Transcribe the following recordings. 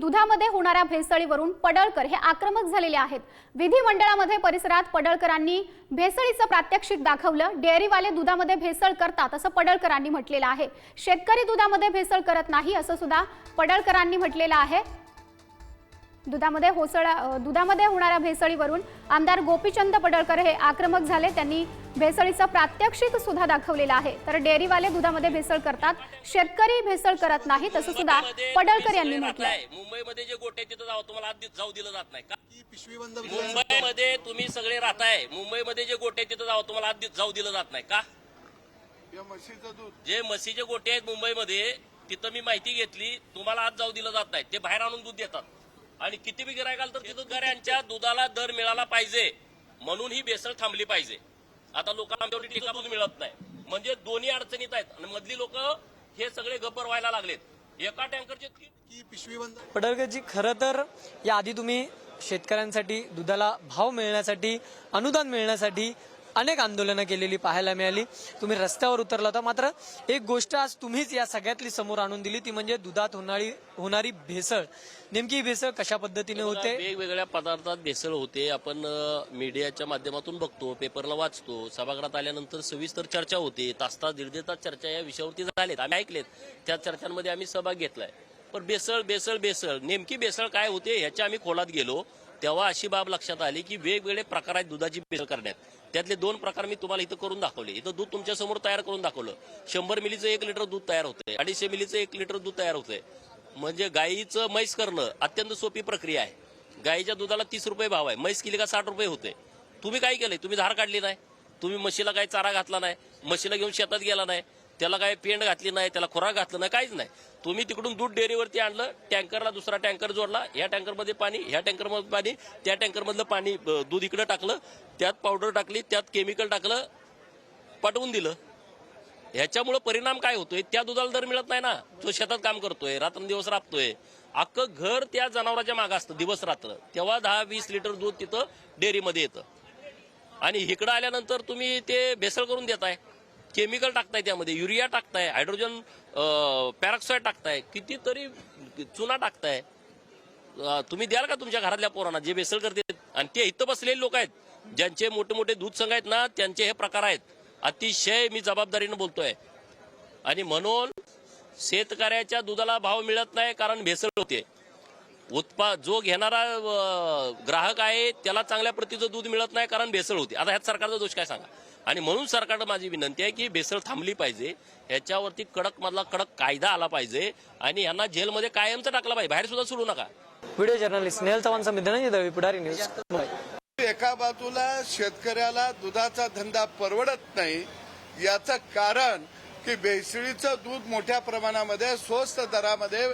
दुधामध्ये होणाऱ्या भेसळीवरून पडळकर हे आक्रमक झालेले आहेत. विधिमंडळामध्ये परिसरात पडळकरांनी भेसळीचं प्रात्यक्षिक दाखवलं. डेअरीवाले दुधामध्ये भेसळ करतात असं पडळकरांनी म्हटलेलं आहे. शेतकरी दुधामध्ये भेसळ करत नाही असं सुद्धा पडळकरांनी म्हटलेलं आहे. दुधामध्ये होसळा दुधामध्ये होणाऱ्या भेसळीवरून आमदार गोपीचंद पडळकर हे आक्रमक झाले. त्यांनी भेसळीचं प्रात्यक्षिक सुद्धा दाखवलेलं आहे. तर डेअरीवाले दुधामध्ये भेसळ करतात शेतकरी भेसळ करत नाहीत असं सुद्धा मुंबईमध्ये पडळकर यांनी राहताय. मुंबईमध्ये जे गोटे तिथं जाऊ तुम्हाला जाऊ दिलं जात नाही मुंबईमध्ये तुम्ही सगळे राहताय. मुंबईमध्ये जे गोटे तिथं जाऊ तुम्हाला जाऊ दिलं जात नाही का? या म्हशीचं दूध. जे म्हशीचे गोटे आहेत मुंबईमध्ये तिथं मी माहिती घेतली तुम्हाला आत जाऊ दिलं जात नाही. ते बाहेर आणून दूध देतात. आणि किती बी गिरायकाल तर तिथं गाड्यांच्या दुधाला दर मिळाला पाहिजे. म्हणून ही बेसळ थांबली पाहिजे. आता लोकांना आमच्यावर टीका दूध मिळत नाही. म्हणजे दोन्ही अडचणीत आहेत. आणि मधली लोक हे सगळे गब्बर व्हायला लागलेत. एका टँकरचे पिशवी बंद पडळकरजी खरं तर याआधी तुम्ही शेतकऱ्यांसाठी दुधाला भाव मिळण्यासाठी अनुदान मिळण्यासाठी अनेक आंदोलनं केलेली पाहायला मिळाली. तुम्ही रस्त्यावर उतरला होता. मात्र एक गोष्ट आज तुम्हीच या सगळ्यातली समोर आणून दिली. ती म्हणजे दुधात होणारी होणारी भेसळ. नेमकी ही भेसळ कशा पद्धतीने होते? वेगवेगळ्या पदार्थात भेसळ होते. आपण मीडियाच्या माध्यमातून बघतो पेपरला वाचतो. सभागृहात आल्यानंतर सविस्तर चर्चा होते. तास तास दीड दीड तास चर्चा या विषयावरती झालेत. आम्ही ऐकलेत. त्या चर्चांमध्ये आम्ही सहभाग घेतलाय. पण बेसळ बेसळ बेसळ नेमकी बेसळ काय होते ह्याच्या आम्ही खोलात गेलो. तेव्हा अशी बाब लक्षात आली की वेगवेगळे प्रकार आहेत दुधाची बेसळ करण्यात. त्यातले दोन प्रकार मी तुम्हाला इथं करून दाखवले. इथं दूध तुमच्यासमोर तयार करून दाखवलं. शंभर मिलीचं एक लिटर दूध तयार होतंय. अडीचशे मिलीचं एक लिटर दूध तयार होतंय. म्हणजे गाईचं म्हैस करणं अत्यंत सोपी प्रक्रिया आहे. गाईच्या दुधाला तीस रुपये भाव आहे. म्हैस केली का साठ रुपये होते तुम्ही काय केलंय? तुम्ही धार काढली नाही. तुम्ही म्हशीला काही चारा घातला नाही. म्हशीला घेऊन शेतात गेला नाही. त्याला काय पेंड घातली नाही त्याला खुराक घातलं नाही काहीच नाही. तुम्ही तिकडून दूध डेअरीवरती आणलं टँकरला दुसरा टँकर जोडला या टँकरमध्ये पाणी ह्या टँकरमध्ये पाणी त्या टँकरमधलं पाणी दूध इकडं टाकलं त्यात पावडर टाकली त्यात केमिकल टाकलं पाठवून दिलं. ह्याच्यामुळे परिणाम काय होतोय? त्या दुधाला दर मिळत नाही ना. जो शेतात काम करतोय रात्रंदिवस राबतोय. अख्खं घर त्या जनावराच्या मागं असतं दिवस रात्र. तेव्हा दहा वीस लिटर दूध तिथं डेअरीमध्ये येतं. आणि इकडं आल्यानंतर तुम्ही ते भेसळ करून देताय. केमिकल टाकताय त्यामध्ये युरिया टाकताय हायड्रोजन पॅरॉक्साईड टाकताय कितीतरी चुना टाकताय. तुम्ही द्याल का तुमच्या घरातल्या पोरांना जे बेसळ करते? आणि ते इथं बसलेले लोक आहेत ज्यांचे मोठे मोठे दूध संघ आहेत ना त्यांचे हे प्रकार आहेत. अतिशय मी जबाबदारीनं बोलतोय. आणि म्हणून शेतकऱ्याच्या दुधाला भाव मिळत नाही कारण भेसळ होते. उत्पा जो घेणारा ग्राहक आहे त्याला चांगल्या प्रतीचं दूध मिळत नाही कारण भेसळ होते. आता ह्याच सरकारचा दोष काय सांगा? आणि म्हणून सरकारला माझी विनंती आहे की भेसळ थांबली पाहिजे. ह्याच्यावरती कडक मधला कडक कायदा आला पाहिजे आणि यांना जेलमध्ये कायमचं टाकला पाहिजे. बाहेर सुद्धा सोडू नका. व्हिडिओ जर्नलिस्ट स्नेहल चव्हाण समिती पुढारी न्यूज एका बाजूला शेतकऱ्याला दुधाचा धंदा परवडत नाही याचं कारण की भेसळीचं दूध मोठ्या प्रमाणामध्ये स्वस्त दरामध्ये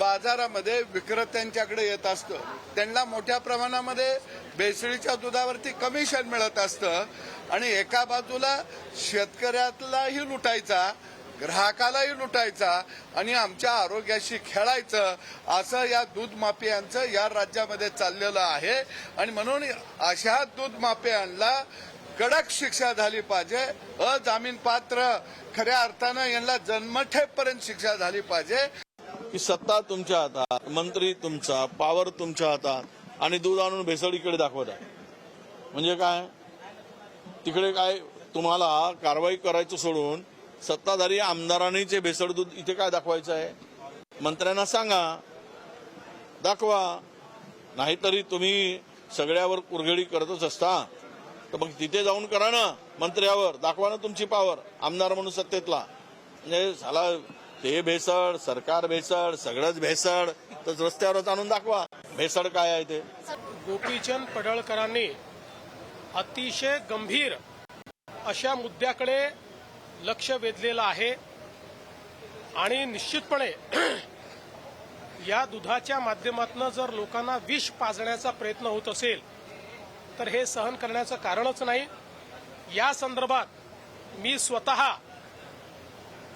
बाजारामध्ये विक्रेत्यांच्याकडे येत असतं. त्यांना मोठ्या प्रमाणामध्ये भेसळीच्या दुधावरती कमिशन मिळत असतं आणि एका बाजूला शेतकऱ्यालाही लुटायचा ग्राहकालाही लुटायचा आणि आमच्या आरोग्याशी खेळायचं असं या दूध माफियांचं या राज्यामध्ये चाललेलं आहे. आणि म्हणून अशा दूध माफियांना कडक शिक्षा झाली पाहिजे अजामीन पात्र खऱ्या अर्थानं यांना जन्मठेपर्यंत शिक्षा झाली पाहिजे. की सत्ता तुमच्या हातात मंत्री तुमचा पॉवर तुमच्या हातात आणि दूध आणून भेसळीकडे दाखवता म्हणजे काय? तिकडे काय तुम्हाला कारवाई करायचं सोडून सत्ताधारी आमदारांनी जे भेसळ दूध इथे काय दाखवायचं आहे? मंत्र्यांना सांगा. दाखवा. नाहीतरी तुम्ही सगळ्यावर कुरघडी करतच असता. तर मग तिथे जाऊन करा ना मंत्र्यावर. दाखवा ना तुमची पावर आमदार म्हणून सत्तेतला. म्हणजे झाला ते भेसळ सरकार भेसळ सगळंच भेसळ. तर रस्त्यावरच आणून दाखवा. भेसळ काय आहे ते? गोपीचंद पडळकरांनी अतिशय गंभीर अशा मुद्द्याकडे लक्ष वेधलेलं आहे. आणि निश्चितपणे या दुधाच्या माध्यमातून जर लोकांना विष पाजण्याचा प्रयत्न होत असेल तर हे सहन करण्याचं कारणच नाही. या संदर्भात मी स्वतः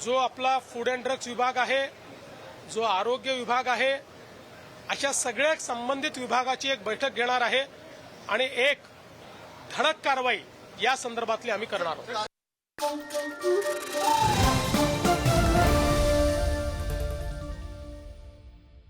जो आपला फूड अँड ड्रग्ज विभाग आहे जो आरोग्य विभाग आहे अशा सगळ्या संबंधित विभागाची एक बैठक घेणार आहे आणि एक धडक कारवाई या संदर्भातली आम्ही करणार आहोत.